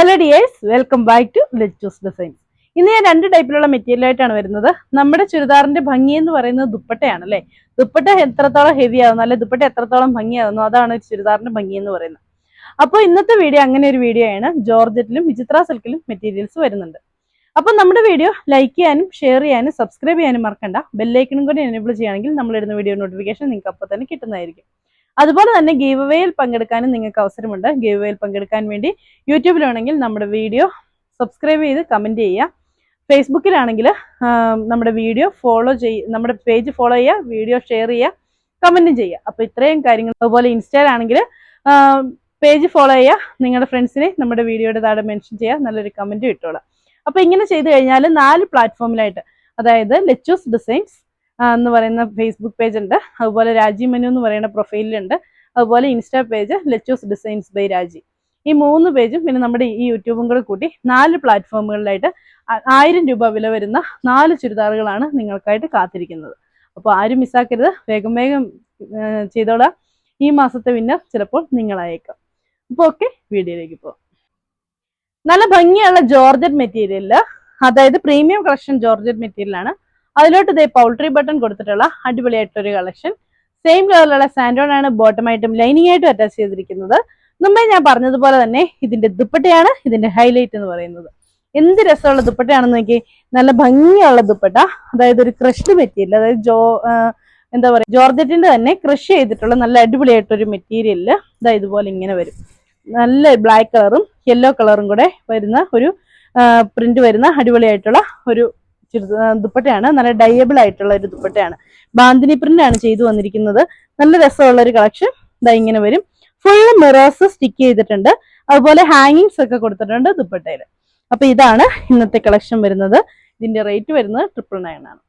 Hello dears welcome back to Lechu's designs ഇന്ന് ഞാൻ രണ്ട് ടൈപ്പിലുള്ള മെറ്റീരിയൽ ആയിട്ടാണ് വരുന്നത്. നമ്മുടെ ചുരിദാറിന്റെ ഭംഗി എന്ന് പറയുന്നത് ദുപ്പട്ടയാണ് അല്ലേ? ദുപ്പട്ട എത്രത്തോളം ഹെവി ആവുന്നു അല്ലെ? ദുപ്പട്ട എത്രത്തോളം ഭംഗിയാവുന്നു അതാണ് ചുരിദാറിന്റെ ഭംഗി എന്ന് പറയുന്നത്. അപ്പോൾ ഇന്നത്തെ വീഡിയോ അങ്ങനെ ഒരു വീഡിയോ ആണ്. ജോർജറ്റിലും വിചിത്ര സിൽക്കിലും മെറ്റീരിയൽസ് വരുന്നുണ്ട്. അപ്പോൾ നമ്മുടെ വീഡിയോ ലൈക്ക് ചെയ്യാനും ഷെയർ ചെയ്യാനും സബ്സ്ക്രൈബ് ചെയ്യാനും മറക്കണ്ട. ബെല്ലൈക്കണും കൂടി എനേബിൾ ചെയ്യുകയാണെങ്കിൽ നമ്മളിടുന്ന വീഡിയോ നോട്ടിഫിക്കേഷൻ നിങ്ങൾക്ക് അപ്പോൾ തന്നെ കിട്ടുന്നതായിരിക്കും. അതുപോലെ തന്നെ ഗീവ് വേയിൽ പങ്കെടുക്കാനും നിങ്ങൾക്ക് അവസരമുണ്ട്. ഗീവ് വേയിൽ പങ്കെടുക്കാൻ വേണ്ടി യൂട്യൂബിലാണെങ്കിൽ നമ്മുടെ വീഡിയോ സബ്സ്ക്രൈബ് ചെയ്ത് കമന്റ് ചെയ്യുക. ഫേസ്ബുക്കിലാണെങ്കിൽ നമ്മുടെ വീഡിയോ ഫോളോ ചെയ്യ നമ്മുടെ പേജ് ഫോളോ ചെയ്യുക വീഡിയോ ഷെയർ ചെയ്യുക കമന്റും ചെയ്യുക. അപ്പോൾ ഇത്രയും കാര്യങ്ങൾ. അതുപോലെ ഇൻസ്റ്റയിലാണെങ്കിൽ പേജ് ഫോളോ ചെയ്യുക. നിങ്ങളുടെ ഫ്രണ്ട്സിനെ നമ്മുടെ വീഡിയോയുടെ താഴെ മെൻഷൻ ചെയ്യുക. നല്ലൊരു കമന്റും ഇട്ടോളാം അപ്പോൾ ഇങ്ങനെ ചെയ്ത് കഴിഞ്ഞാൽ നാല് പ്ലാറ്റ്ഫോമിലായിട്ട് അതായത് ലെച്ചൂസ് ഡിസൈൻസ് എന്ന് പറയുന്ന ഫേസ്ബുക്ക് പേജ് ഉണ്ട്. അതുപോലെ രാജി മനു എന്ന് പറയുന്ന പ്രൊഫൈലിലുണ്ട് അതുപോലെ insta page Lechu's designs by Raji. ഈ മൂന്ന് പേജും പിന്നെ നമ്മുടെ ഈ യൂട്യൂബും കൂടെ കൂട്ടി നാല് പ്ലാറ്റ്ഫോമുകളിലായിട്ട് ആയിരം രൂപ വില വരുന്ന നാല് ചുരിദാറുകളാണ് നിങ്ങൾക്കായിട്ട് കാത്തിരിക്കുന്നത്. അപ്പോൾ ആരും മിസ്സാക്കരുത് വേഗം വേഗം ചെയ്തോളാം. ഈ മാസത്തെ വിന്നർ ചിലപ്പോൾ നിങ്ങളായേക്കാം. അപ്പോൾ ഓക്കെ വീഡിയോയിലേക്ക് പോകാം നല്ല ഭംഗിയുള്ള ജോർജറ്റ് മെറ്റീരിയലിൽ അതായത് പ്രീമിയം കളക്ഷൻ ജോർജറ്റ് മെറ്റീരിയലാണ്. അതിലോട്ട് ഇതേ പൗൾട്രി ബട്ടൺ കൊടുത്തിട്ടുള്ള അടിപൊളിയായിട്ടൊരു കളക്ഷൻ സെയിം കളറിലുള്ള സാൻഡോൺ ആണ് ബോട്ടം ആയിട്ടും ലൈനിങ് ആയിട്ടും അറ്റാച്ച് ചെയ്തിരിക്കുന്നത്. മുമ്പേ ഞാൻ പറഞ്ഞതുപോലെ തന്നെ ഇതിന്റെ ദുപ്പട്ടയാണ് ഇതിന്റെ ഹൈലൈറ്റ് എന്ന് പറയുന്നത്. എന്ത് രസമുള്ള ദുപ്പട്ടയാണെന്ന് നോക്കി നല്ല ഭംഗിയുള്ള ദുപ്പട്ട. അതായത് ഒരു ക്രഷ്ഡ് മെറ്റീരിയൽ അതായത് ജോ എന്താ പറയുക ജോർജറ്റിന്റെ തന്നെ ക്രഷ് ചെയ്തിട്ടുള്ള നല്ല അടിപൊളിയായിട്ടൊരു മെറ്റീരിയലിൽ ഇതാ ഇതുപോലെ ഇങ്ങനെ വരും. നല്ല ബ്ലാക്ക് കളറും യെല്ലോ കളറും കൂടെ വരുന്ന ഒരു പ്രിന്റ് വരുന്ന അടിപൊളിയായിട്ടുള്ള ഒരു ദുപ്പട്ടയാണ്. നല്ല ഡയബിൾ ആയിട്ടുള്ള ഒരു ദുപ്പട്ടയാണ്. ബാന്തിനി പ്രിന്റ് ആണ് ചെയ്തു വന്നിരിക്കുന്നത്. നല്ല രസമുള്ള ഒരു കളക്ഷൻ ഇതാ ഇങ്ങനെ വരും. ഫുള്ള് മിറേഴ്സ് സ്റ്റിക്ക് ചെയ്തിട്ടുണ്ട്. അതുപോലെ ഹാങ്ങിങ്സ് ഒക്കെ കൊടുത്തിട്ടുണ്ട് ദുപ്പട്ടയിൽ അപ്പൊ ഇതാണ് ഇന്നത്തെ കളക്ഷൻ വരുന്നത്. ഇതിന്റെ റേറ്റ് വരുന്നത് ട്രിപ്പിൾ നയൻ ആണ്.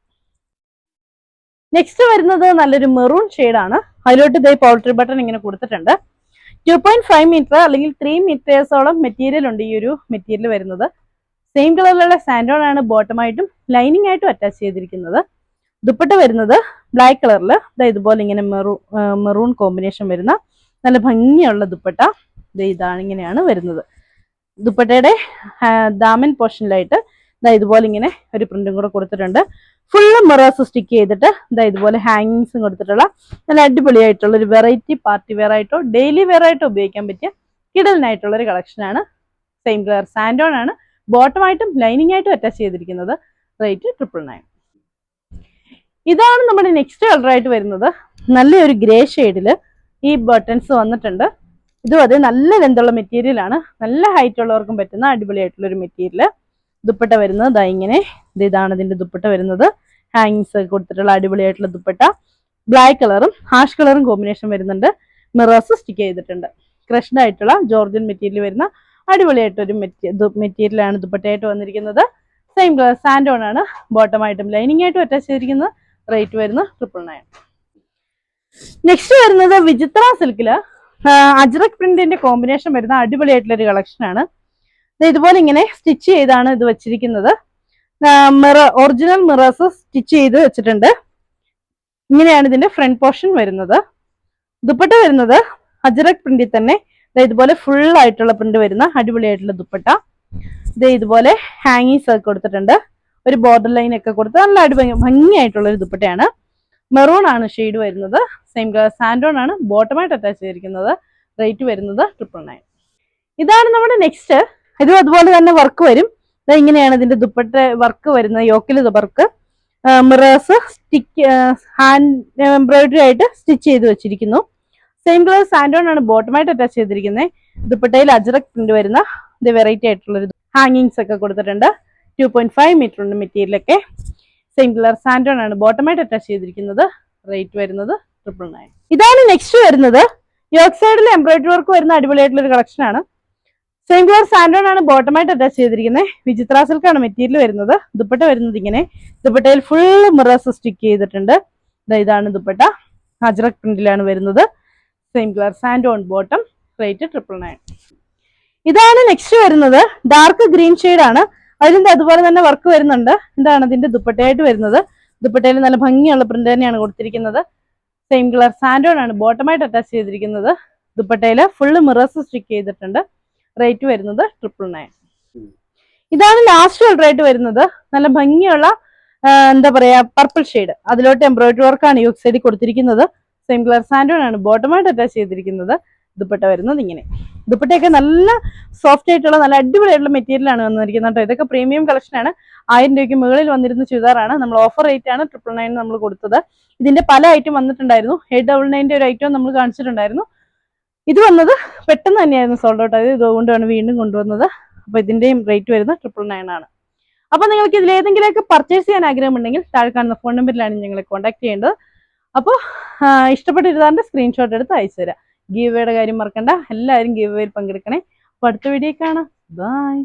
നെക്സ്റ്റ് വരുന്നത് നല്ലൊരു മെറൂൺ ആണ്. അതിലോട്ട് ഇതേ പോൾട്രി ബട്ടൺ ഇങ്ങനെ കൊടുത്തിട്ടുണ്ട്. ടു പോയിന്റ് ഫൈവ് മീറ്റർ അല്ലെങ്കിൽ ത്രീ മീറ്റേഴ്സോളം മെറ്റീരിയൽ ഉണ്ട് ഈ ഒരു മെറ്റീരിയൽ വരുന്നത്. സെയിം കളറിലുള്ള സാൻഡോൺ ആണ് ബോട്ടമായിട്ടും ലൈനിങ് ആയിട്ടും അറ്റാച്ച് ചെയ്തിരിക്കുന്നത്. ദുപ്പട്ട വരുന്നത് ബ്ലാക്ക് കളറിൽ ഇതുപോലെ ഇങ്ങനെ മെറൂ മെറൂൺ കോമ്പിനേഷൻ വരുന്ന നല്ല ഭംഗിയുള്ള ദുപ്പട്ട. ഇതാ ഇതാണ് ഇങ്ങനെയാണ് വരുന്നത്. ദുപ്പട്ടയുടെ ദാമൻ പോർഷനിലായിട്ട് ഇതാ ഇതുപോലെ ഇങ്ങനെ ഒരു പ്രിന്റും കൂടെ കൊടുത്തിട്ടുണ്ട്. ഫുള്ള് മിറേഴ്സ് സ്റ്റിക്ക് ചെയ്തിട്ട് ഇതാ ഇതുപോലെ ഹാങ്ങിങ്സും കൊടുത്തിട്ടുള്ള നല്ല അടിപൊളിയായിട്ടുള്ള ഒരു വെറൈറ്റി പാർട്ടി വെയർ ആയിട്ടോ ഡെയിലി വെയർ ആയിട്ടോ ഉപയോഗിക്കാൻ പറ്റിയ കിടലിനായിട്ടുള്ള ഒരു കളക്ഷനാണ് സെയിം കളർ സാൻഡോൺ ആണ്. ബോട്ടമായിട്ടും ലൈനിങ് ആയിട്ടും അറ്റാച്ച് ചെയ്തിരിക്കുന്നത് റേറ്റ് ട്രിപ്പിൾ നയൻ ഇതാണ് നമ്മുടെ നെക്സ്റ്റ് കളർ ആയിട്ട് വരുന്നത്. നല്ലൊരു ഗ്രേ ഷെയ്ഡിൽ ഈ ബട്ടൺസ് വന്നിട്ടുണ്ട്. ഇതും അതെ നല്ല ലെന്തുള്ള മെറ്റീരിയൽ ആണ്. നല്ല ഹൈറ്റ് ഉള്ളവർക്കും പറ്റുന്ന അടിപൊളിയായിട്ടുള്ള ഒരു മെറ്റീരിയൽ ദുപ്പട്ട വരുന്നത് ദാ ഇങ്ങനെ. ഇത് ഇതാണ് ഇതിന്റെ ദുപ്പട്ട വരുന്നത്. ഹാങ്ങിങ്സ് ഒക്കെ കൊടുത്തിട്ടുള്ള അടിപൊളിയായിട്ടുള്ള ദുപ്പട്ട. ബ്ലാക്ക് കളറും ഹാഷ് കളറും കോമ്പിനേഷൻ വരുന്നുണ്ട്. മിറേഴ്സ് സ്റ്റിക്ക് ചെയ്തിട്ടുണ്ട്. ക്രഷ്ഡ് ആയിട്ടുള്ള ജോർജൻ മെറ്റീരിയൽ വരുന്ന അടിപൊളിയായിട്ടൊരു മെറ്റീരിയലാണ് ദുപ്പട്ടയായിട്ട് വന്നിരിക്കുന്നത്. സെയിം കളർ സാൻഡോൺ ആണ്. ബോട്ടമായിട്ടും ലൈനിങ് ആയിട്ടും അറ്റാച്ച് ചെയ്തിരിക്കുന്നത് റേറ്റ് വരുന്നത് ട്രിപ്പിൾ നയൻ നെക്സ്റ്റ് വരുന്നത് വിചിത്ര സിൽക്കിൽ അജ്രക് പ്രിന്റിന്റെ കോമ്പിനേഷൻ വരുന്ന അടിപൊളിയായിട്ടുള്ള ഒരു കളക്ഷൻ ആണ്. ഇതുപോലെ ഇങ്ങനെ സ്റ്റിച്ച് ചെയ്താണ് ഇത് വെച്ചിരിക്കുന്നത്. മിറ ഒറിജിനൽ മിറേഴ്സ് സ്റ്റിച്ച് ചെയ്ത് വെച്ചിട്ടുണ്ട്. ഇങ്ങനെയാണ് ഇതിന്റെ ഫ്രണ്ട് പോർഷൻ വരുന്നത്. ദുപ്പട്ട വരുന്നത് അജ്രക് പ്രിന്റിൽ തന്നെ ഇതുപോലെ ഫുൾ ആയിട്ടുള്ള പ്രിന്റ് വരുന്ന അടിപൊളിയായിട്ടുള്ള ദുപ്പട്ട. ദേ ഇതുപോലെ ഹാങ്ങിങ്സ് ഒക്കെ കൊടുത്തിട്ടുണ്ട്. ഒരു ബോർഡർ ലൈൻ ഒക്കെ കൊടുത്ത് നല്ല അടിപൊളി ഭംഗിയായിട്ടുള്ള ഒരു ദുപ്പട്ടയാണ്. മെറൂൺ ആണ് ഷെയ്ഡ് വരുന്നത്. സെയിം കളർ സാൻഡോൺ ആണ്. ബോട്ടമായിട്ട് അറ്റാച്ച് ചെയ്തിരിക്കുന്നത്. റേറ്റ് വരുന്നത് ട്രിപ്പിൾ നയൻ ഇതാണ് നമ്മുടെ നെക്സ്റ്റ് ഇതും അതുപോലെ തന്നെ വർക്ക് വരും. ഇതാ ഇങ്ങനെയാണ് ഇതിന്റെ ദുപ്പട്ട വർക്ക് വരുന്നത്. യോക്കിൽ work mirrors stick hand embroidery ആയിട്ട് സ്റ്റിച്ച് ചെയ്ത് വെച്ചിരിക്കുന്നു. സെയിം കളർ സാൻഡോൺ ആണ് ബോട്ടമായിട്ട് അറ്റാച്ച് ചെയ്തിരിക്കുന്നത് ദുപ്പട്ടയിൽ അജറക് പ്രിന്റ് വരുന്ന ഇത് വെറൈറ്റി ആയിട്ടുള്ള ഒരു ഹാങ്ങിങ്സ് ഒക്കെ കൊടുത്തിട്ടുണ്ട്. ടു പോയിന്റ് ഫൈവ് മീറ്റർ ഉണ്ട് മെറ്റീരിയലൊക്കെ സെയിം കളർ സാൻഡോൺ ആണ് ബോട്ടമായിട്ട് അറ്റാച്ച് ചെയ്തിരിക്കുന്നത്. റേറ്റ് വരുന്നത് ട്രിപ്പിൾ നയൻ ഇതാണ് നെക്സ്റ്റ് വരുന്നത്. യോക്ക് സൈഡിൽ എംബ്രോയിഡറി വർക്ക് വരുന്ന അടിപൊളിയായിട്ടുള്ള ഒരു കളക്ഷൻ ആണ്. സെയിം കളർ സാൻഡോൺ ആണ് ബോട്ടമായിട്ട് അറ്റാച്ച് ചെയ്തിരിക്കുന്നത് വിചിത്ര സിൽക്ക് ആണ് മെറ്റീരിയൽ വരുന്നത്. ദുപ്പട്ട വരുന്നത് ഇങ്ങനെ. ദുപ്പട്ടയിൽ ഫുൾ മിറേഴ്സ് സ്റ്റിക്ക് ചെയ്തിട്ടുണ്ട്. ഇതാണ് ദുപ്പട്ട. അജ്രക് പ്രിന്റിലാണ് വരുന്നത്. Same colour sand on bottom rate triple nine ഇതാണ് നെക്സ്റ്റ് വരുന്നത്. ഡാർക്ക് ഗ്രീൻ ആണ്. അതിന്റെ അതുപോലെ തന്നെ വർക്ക് വരുന്നുണ്ട്. ഇതാണ് ഇതിന്റെ ദുപ്പട്ടയായിട്ട് വരുന്നത്. ദുപ്പട്ടയിൽ നല്ല ഭംഗിയുള്ള പ്രിന്റ് തന്നെയാണ് കൊടുത്തിരിക്കുന്നത്. സെയിം കളർ സാൻഡോൺ ആണ് ബോട്ടമായിട്ട് അറ്റാച്ച് ചെയ്തിരിക്കുന്നത്. ദുപ്പട്ടയിൽ ഫുള്ള് മിറേഴ്സ് സ്റ്റിക്ക് ചെയ്തിട്ടുണ്ട്. റേറ്റ് വരുന്നത് ട്രിപ്പിൾ നയൻ. ഇതാണ് ലാസ്റ്റ് ആയിട്ട് വരുന്നത്. നല്ല ഭംഗിയുള്ള എന്താ പറയാ പർപ്പിൾ ഷെയ്ഡ് അതിലോട്ട് എംബ്രോയിഡറി വർക്കാണ് യു സൈഡിൽ കൊടുത്തിരിക്കുന്നത്. സെയിം കളർ സാൻഡോൺ ആണ് ബോട്ടമായിട്ട് അറ്റാച്ച് ചെയ്തിരിക്കുന്നത്. ദുപ്പട്ട വരുന്നത് ഇങ്ങനെ. ദുപ്പട്ടയൊക്കെ നല്ല സോഫ്റ്റ് ആയിട്ടുള്ള നല്ല അടിപൊളിയായിട്ടുള്ള മെറ്റീരിയലാണ് വന്നിരിക്കുന്നത് കേട്ടോ. ഇതൊക്കെ പ്രീമിയം കളക്ഷൻ ആണ്. ആയിരം രൂപയ്ക്ക് മുകളിൽ വന്നിരുന്ന ചുരിദാറാണ് നമ്മൾ ഓഫർ റേറ്റ് ആണ് ട്രിപ്പിൾ നയൻ നമ്മൾ കൊടുത്തത്. ഇതിന്റെ പല ഐറ്റം വന്നിട്ടുണ്ടായിരുന്നു. എയ്റ്റ് ഡബിൾ നയന്റെ ഒരു ഐറ്റം നമ്മൾ കാണിച്ചിട്ടുണ്ടായിരുന്നു. ഇത് വന്നത് പെട്ടെന്ന് തന്നെയായിരുന്നു സോൾഡ് ഔട്ട് ആയത്. ഇതുകൊണ്ടാണ് വീണ്ടും കൊണ്ടുവന്നത്. അപ്പൊ ഇതിന്റെയും റേറ്റ് വരുന്നത് ട്രിപ്പിൾ നയൻ ആണ്. അപ്പൊ നിങ്ങൾക്ക് ഇതിലേതെങ്കിലുമൊക്കെ പർച്ചേസ് ചെയ്യാൻ ആഗ്രഹമുണ്ടെങ്കിൽ താഴെ കാണുന്ന ഫോൺ നമ്പറിലാണ് ഞങ്ങളെ കോൺടാക്ട് ചെയ്യേണ്ടത്. അപ്പോൾ ഇഷ്ടപ്പെട്ടിരുന്നാണ്ട് സ്ക്രീൻഷോട്ട് എടുത്ത് അയച്ചു തരാം. ഗീവേയുടെ കാര്യം മറക്കണ്ട. എല്ലാവരും ഗീവേയിൽ പങ്കെടുക്കണേ. അപ്പോൾ അടുത്ത വീഡിയോ കാണാം. ബൈ